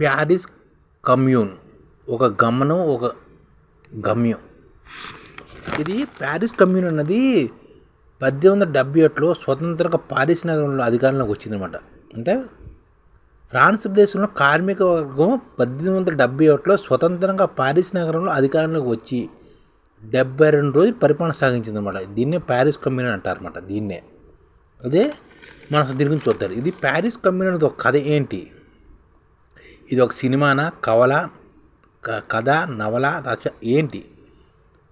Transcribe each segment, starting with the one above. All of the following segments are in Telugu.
Paris commune. ఒక గమనం ఒక గమ్యం. ఇది ప్యారిస్ కమ్యూన్ అన్నది పద్దెనిమిది వందల డెబ్బై ఒకటిలో స్వతంత్రంగా పారిస్ నగరంలో అధికారంలోకి వచ్చిందనమాట అంటే ఫ్రాన్స్ దేశంలో కార్మిక వర్గం పద్దెనిమిది వందల డెబ్బై ఒకటిలో స్వతంత్రంగా పారిస్ నగరంలో అధికారంలోకి వచ్చి డెబ్బై రెండు రోజులు పరిపాలన సాగించిందనమాట దీన్నే ప్యారిస్ కమ్యూన్ అంటారన్నమాట దీన్నే. అదే మనం దీని గురించి చూస్తారు ఇది ప్యారిస్ కమ్యూన్ అనేది ఒక కథ ఏంటి? ఇది ఒక సినిమానా? కవల? క- కథ? నవల? రచ ఏంటి?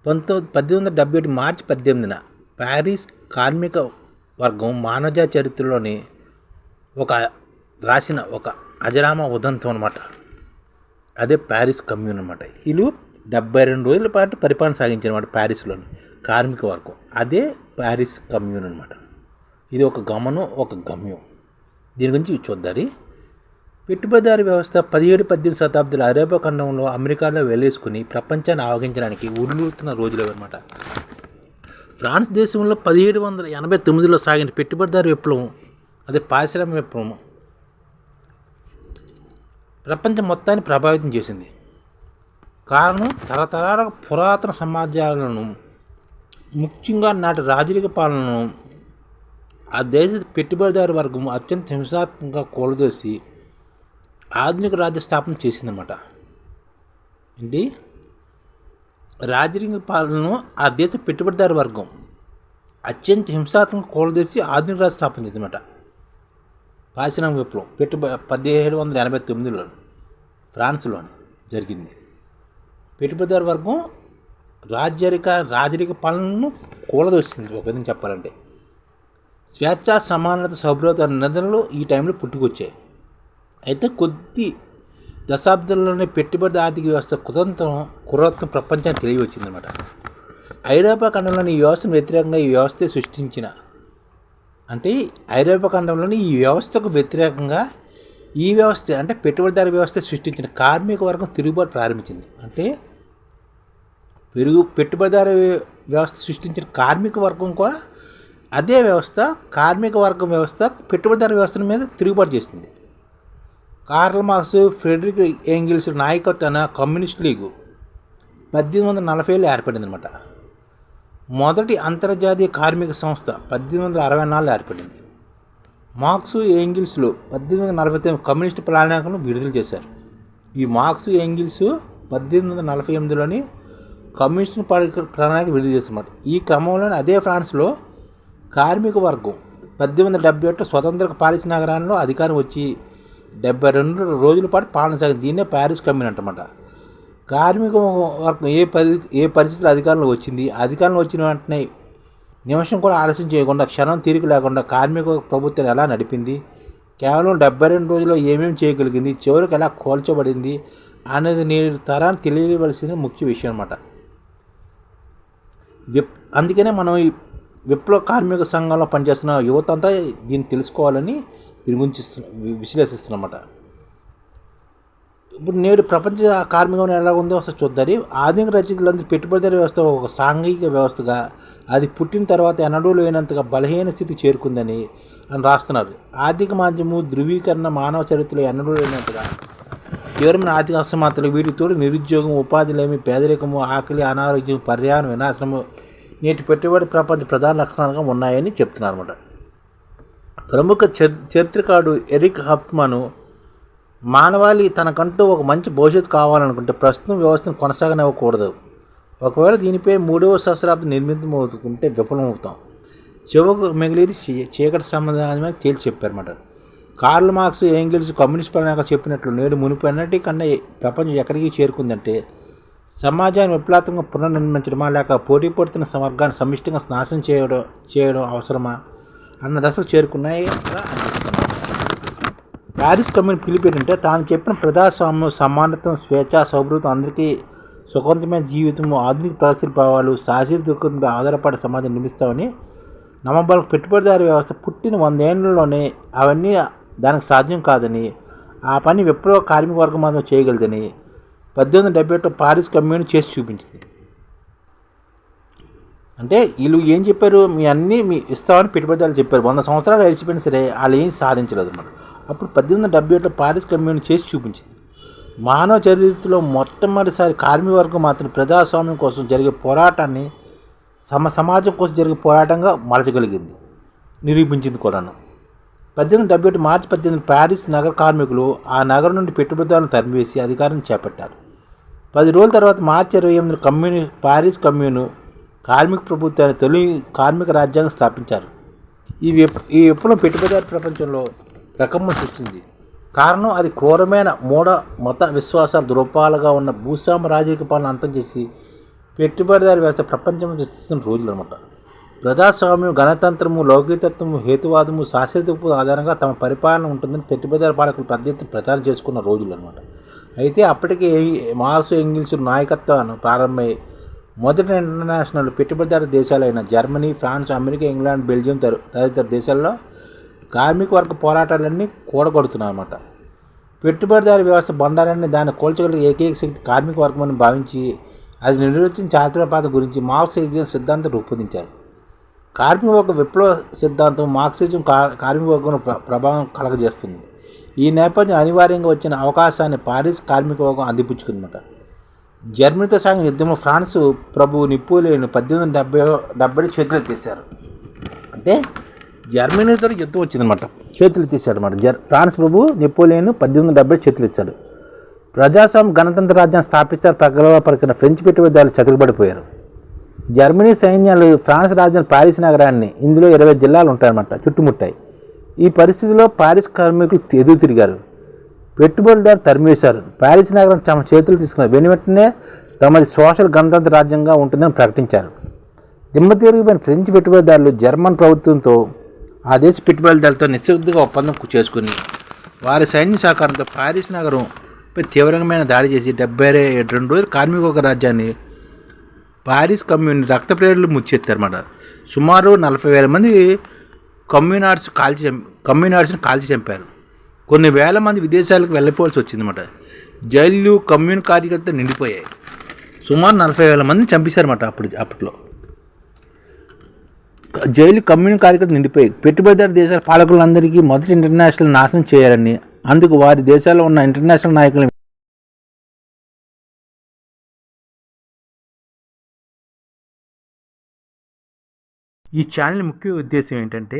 పంతొమ్మిది పద్దెనిమిది వందల డెబ్బై ఒకటి మార్చి పద్దెనిమిదిన ప్యారిస్ కార్మిక వర్గం మానవజ చరిత్రలోని ఒక రాసిన ఒక అజరామ ఉదంతం అనమాట అదే ప్యారిస్ కమ్యూన్ అనమాట వీళ్ళు డెబ్బై రెండు రోజుల పాటు పరిపాలన సాగించారన్నమాట ప్యారిస్లోని కార్మిక వర్గం. అదే ప్యారిస్ కమ్యూన్ అనమాట ఇది ఒక గమనం ఒక గమ్యం. దీని గురించి చూద్దారి పెట్టుబడిదారు వ్యవస్థ పదిహేడు పద్దెనిమిది శతాబ్దాల అరేబియా ఖండంలో అమెరికాలో వెళ్ళేసుకుని ప్రపంచాన్ని ఆవగించడానికి ఉరులుతున్న రోజులు అనమాట ఫ్రాన్స్ దేశంలో పదిహేడు వందల ఎనభై తొమ్మిదిలో సాగిన పెట్టుబడిదారు విప్లవం అదే పారిశ్రామిక విప్లవం. ప్రపంచం మొత్తాన్ని ప్రభావితం చేసింది. కారణం తరతరాల పురాతన సమాజాలను ముఖ్యంగా నాటి రాజరిక పాలనను ఆ దేశ పెట్టుబడిదారు వర్గం అత్యంత హింసాత్మకంగా కూలదోసి ఆధునిక రాజ్య స్థాపన చేసిందన్నమాట. ఏంటి? రాజరిక పాలనను ఆ దేశ పెట్టుబడిదారు వర్గం అత్యంత హింసాత్మక కూలదీసి ఆధునిక రాజ్య స్థాపన చేసిందన్నమాట. పారిశ్రామిక విప్లవం పెట్టుబడి పదిహేడు వందల ఎనభై తొమ్మిదిలో ఫ్రాన్స్లోని జరిగింది. పెట్టుబడిదారు వర్గం రాజ్యరిక రాజరిక పాలనను కూలదోస్తుంది ఒక విధంగా చెప్పాలంటే. స్వేచ్ఛ సమానత సౌభ్రత నిధనలు ఈ టైంలో పుట్టుకొచ్చాయి. అయితే కొద్ది దశాబ్దంలోనే పెట్టుబడి ఆర్థిక వ్యవస్థ కుతంత్రం కురత్వం ప్రపంచానికి తెలియవచ్చిందన్నమాట. ఐరోపా ఖండంలోని ఈ వ్యవస్థను వ్యతిరేకంగా ఈ వ్యవస్థ సృష్టించిన. అంటే ఐరోపా ఖండంలోని ఈ వ్యవస్థకు వ్యతిరేకంగా ఈ వ్యవస్థ అంటే పెట్టుబడిదారు వ్యవస్థ సృష్టించిన కార్మిక వర్గం తిరుగుబాటు ప్రారంభించింది. అంటే పెరుగు పెట్టుబడిదారు వ్యవస్థ సృష్టించిన కార్మిక వర్గం కూడా అదే వ్యవస్థ కార్మిక వర్గం వ్యవస్థ పెట్టుబడిదారు వ్యవస్థ మీద తిరుగుబాటు చేసింది. కార్ల్ మార్క్స్ ఫ్రెడరిక్ ఏంగిల్స్ నాయకత్వాన కమ్యూనిస్ట్ లీగు పద్దెనిమిది వందల నలభైలో ఏర్పడింది అనమాట మొదటి అంతర్జాతీయ కార్మిక సంస్థ పద్దెనిమిది వందల అరవై నాలుగులో ఏర్పడింది. మార్క్స్ ఏంగిల్స్లు పద్దెనిమిది వందల నలభై తొమ్మిది కమ్యూనిస్ట్ ప్రణాళికను విడుదల చేశారు. ఈ మార్క్స్ ఏంగిల్స్ పద్దెనిమిది వందల నలభై ఎనిమిదిలోని కమ్యూనిస్ట్ ప్రణాళిక విడుదల చేస్తున్నమాట ఈ క్రమంలోనే అదే ఫ్రాన్స్లో కార్మిక వర్గం పద్దెనిమిది వందల డెబ్బై ఒకటి స్వతంత్ర పారిస్ నగరాల్లో అధికారం వచ్చి డెబ్బై రెండు రోజుల పాటు పాలన సాగింది. దీన్నే ప్యారిస్ కమ్యూన్ అంటమాట కార్మిక వర్గం ఏ పరి ఏ పరిస్థితులు అధికారంలో వచ్చింది? అధికారంలో వచ్చిన వెంటనే నిమిషం కూడా ఆలస్యం చేయకుండా క్షణం తీరిక లేకుండా కార్మిక ప్రభుత్వం ఎలా నడిపింది? కేవలం డెబ్బై రెండు రోజుల్లో ఏమేమి చేయగలిగింది? చివరికి ఎలా కోల్చబడింది? అనేది నేను తరాన్ని తెలియవలసిన ముఖ్య విషయం అన్నమాట. విప్ అందుకనే మనం ఈ విప్లవ కార్మిక సంఘంలో పనిచేస్తున్న యువత అంతా దీన్ని తెలుసుకోవాలని దీని గురించి విశ్లేషిస్తున్నమాట. ఇప్పుడు నేడు ప్రపంచ కార్మికం ఎలా ఉందో అసలు చూద్దాం ఆధునిక రచయితలందరూ పెట్టుబడిదారి వ్యవస్థ ఒక సాంఘిక వ్యవస్థగా అది పుట్టిన తర్వాత ఎన్నడూ లేనంతగా బలహీన స్థితి చేరుకుందని అని రాస్తున్నారు. ఆర్థిక మాధ్యము ధృవీకరణ మానవ చరిత్రలో ఎన్నడూ లేనంతగా తీవ్రమైన ఆర్థిక అసమానతలు వీటితో నిరుద్యోగం ఉపాధి లేమి పేదరికము ఆకలి అనారోగ్యం పర్యావరణ వినాశనము నేటి పెట్టుబడి ప్రపంచ ప్రధాన లక్షణాలుగా ఉన్నాయని చెప్తున్నారు అనమాట ప్రముఖ చర్ చరిత్రకారుడు ఎరిక్ హప్మను మానవాళి తనకంటూ ఒక మంచి భవిష్యత్తు కావాలనుకుంటే ప్రస్తుతం వ్యవస్థను కొనసాగనివ్వకూడదు. ఒకవేళ దీనిపై మూడవ సహస్రాబ్దం నిర్మితమవుతుంటే విఫలమవుతాం. చివకు మిగిలిది చీకటి సమాధానమే తేల్చి చెప్పారన్నమాట. కార్ల్ మార్క్స్ ఏంగిల్స్ కమ్యూనిస్ట్ పరంగా చెప్పినట్లు నేడు మునుపు కన్నా ప్రపంచం ఎక్కడికి చేరుకుందంటే సమాజాన్ని విప్లవాత్మకంగా పునర్నిర్మించడమా లేక పోటీ పడుతున్న వర్గాన్ని సమిష్టిగా నాశనం చేయడం చేయడం అవసరమా? అన్న దశలు చేరుకున్నాయి. ప్యారిస్ కమ్యూన్ పిలిపేటంటే తాను చెప్పిన ప్రజాస్వామ్యం సమానత్వం స్వేచ్ఛ సౌభృతం అందరికీ సుఖవంతమైన జీవితం ఆధునిక ప్రగతి భావాలు సాహసీ దుఃఖంపై ఆధారపడే సమాజం నిర్మిస్తామని నమ్మబల పెట్టుబడిదారు వ్యవస్థ పుట్టిన వందేళ్ళలోనే అవన్నీ దానికి సాధ్యం కాదని ఆ పని విప్లవ కార్మిక వర్గం మాత్రం చేయగలదని పద్దెనిమిది వందల డెబ్బై ఒకటి పారిస్ కమ్యూన్ చేసి చూపించింది. అంటే వీళ్ళు ఏం చెప్పారు? మీ అన్నీ మీ ఇస్తామని పెట్టుబడిదారులు చెప్పారు. వంద సంవత్సరాలు గడిచిపోయినా సరే వాళ్ళు ఏం సాధించలేదు అన్నమాట. అప్పుడు పద్దెనిమిది వందల డెబ్బై ఒకటిలో పారిస్ కమ్యూన్ చేసి చూపించింది. మానవ చరిత్రలో మొట్టమొదటిసారి కార్మిక వర్గం మాత్రం ప్రజాస్వామ్యం కోసం జరిగే పోరాటాన్ని సమ సమాజం కోసం జరిగే పోరాటంగా మలచగలిగింది. నిరూపించింది కూడాను. పద్దెనిమిది డెబ్బై ఒకటి మార్చి పద్దెనిమిది ప్యారిస్ నగర కార్మికులు ఆ నగరం నుండి పెట్టుబడిదారులను తరిమివేసి అధికారం చేపట్టారు. పది రోజుల తర్వాత మార్చి ఇరవై ఎనిమిది కమ్యూని పారిస్ కమ్యూను కార్మిక ప్రభుత్వాన్ని తొలి కార్మిక రాజ్యాంగం స్థాపించారు. ఈ విప్ ఈ విప్లవం పెట్టుబడిదారు ప్రపంచంలో రకమ్మ సృష్టింది. కారణం అది క్రూరమైన మూఢ మత విశ్వాసాల దురూపాలుగా ఉన్న భూస్వామ రాజకీయ పాలన అంతం చేసి పెట్టుబడిదారు వ్యవస్థ ప్రపంచంలో సృష్టిస్తున్న రోజులు అనమాట ప్రజాస్వామ్యం గణతంత్రము లౌకికతత్వము హేతువాదము శాస్త్రీయత్వపు ఆధారంగా తమ పరిపాలన ఉంటుందని పెట్టుబడిదారు పాలకులు పెద్ద ఎత్తున ప్రచారం చేసుకున్న రోజులు అనమాట అయితే అప్పటికే మార్క్స్ ఎంగిల్స్ నాయకత్వాన్ని ప్రారంభమై మొదటి ఇంటర్నేషనల్ పెట్టుబడిదారు దేశాలైన Germany France America England Belgium తరు- తదితర దేశాల్లో కార్మిక వర్గ పోరాటాలన్నీ కూడగొడుతున్నాయి అన్నమాట పెట్టుబడిదారు వ్యవస్థ బండారాన్ని దాన్ని కోల్చగలిగే ఏకైక శక్తి కార్మిక వర్గమని భావించి అది నిర్వచించిన చారిత్రపాత గురించి మార్క్సిజం సిద్ధాంతం రూపొందించారు. కార్మిక వర్గ విప్లవ సిద్ధాంతం మార్క్సిజం కా- కార్మిక వర్గం ప్రభావం కలగజేస్తుంది. ఈ నేపథ్యం అనివార్యంగా వచ్చిన అవకాశాన్ని పారిస్ కార్మిక వర్గం అందిపుచ్చుకుందన్నమాట. జర్మనీతో సాగిన యుద్ధంలో ఫ్రాన్స్ ప్రభు నిపోలియన్ పద్దెనిమిది వందల డెబ్బై డెబ్బై చేతులు తీశారు అంటే జర్మనీతో యుద్ధం వచ్చిందనమాట చేతులు తీశారన్నమాట జర్ ఫ్రాన్స్ ప్రభు నెపోలియన్ పద్దెనిమిది వందల డెబ్బై చేతులు ఇచ్చారు ప్రజాస్వామ్య గణతంత్ర రాజ్యాన్ని స్థాపిస్తారు ప్రగలవ పరికిన ఫ్రెంచ్ పెట్టుబడిదారులు చతికిపడిపోయారు జర్మనీ సైన్యాలు ఫ్రాన్స్ రాజధాని పారిస్ నగరాన్ని ఇందులో ఇరవై జిల్లాలు ఉంటాయన్నమాట చుట్టుముట్టాయి. ఈ పరిస్థితిలో పారిస్ కార్మికులు ఎదురు తిరిగారు. పెట్టుబడిదారు తరిమేశారు. ప్యారిస్ నగరం తమ చేతులు తీసుకున్నారు వెను వెంటనే తమది సోషల్ గణతంత్ర రాజ్యంగా ఉంటుందని ప్రకటించారు. దిమ్మతిరిగిపోయిన ఫ్రెంచ్ పెట్టుబడిదారులు జర్మన్ ప్రభుత్వంతో ఆ దేశ పెట్టుబడిదారులతో నిశ్శబ్దంగా ఒప్పందం చేసుకుని వారి సైన్య సహకారంతో ప్యారిస్ నగరంపై తీవ్రమైన దాడి చేసి డెబ్బై రెండు రోజులు కార్మిక రాజ్యాన్ని పారిస్ కమ్యూన్ రక్త ప్రేరులు ముచ్చెత్తారన్నమాట. సుమారు నలభై వేల మంది కమ్యూనార్డ్స్ కాల్చి చంప కాల్చి చంపారు. కొన్ని వేల మంది విదేశాలకు వెళ్ళిపోవాల్సి వచ్చిందన్నమాట. జైళ్ళు కమ్యూన్ కార్యకర్త నిండిపోయాయి. సుమారు నలభై వేల మందిని చంపేశారన్నమాట అప్పుడు అప్పట్లో. జైలు కమ్యూన్ కార్యకర్త నిండిపోయాయి. పెట్టుబడిదారు దేశాల పాలకులందరికీ మొదటి ఇంటర్నేషనల్ నాశనం చేయాలని అందుకు వారి దేశాల్లో ఉన్న ఇంటర్నేషనల్ నాయకులు ఈ ఛానల్ ముఖ్య ఉద్దేశం ఏంటంటే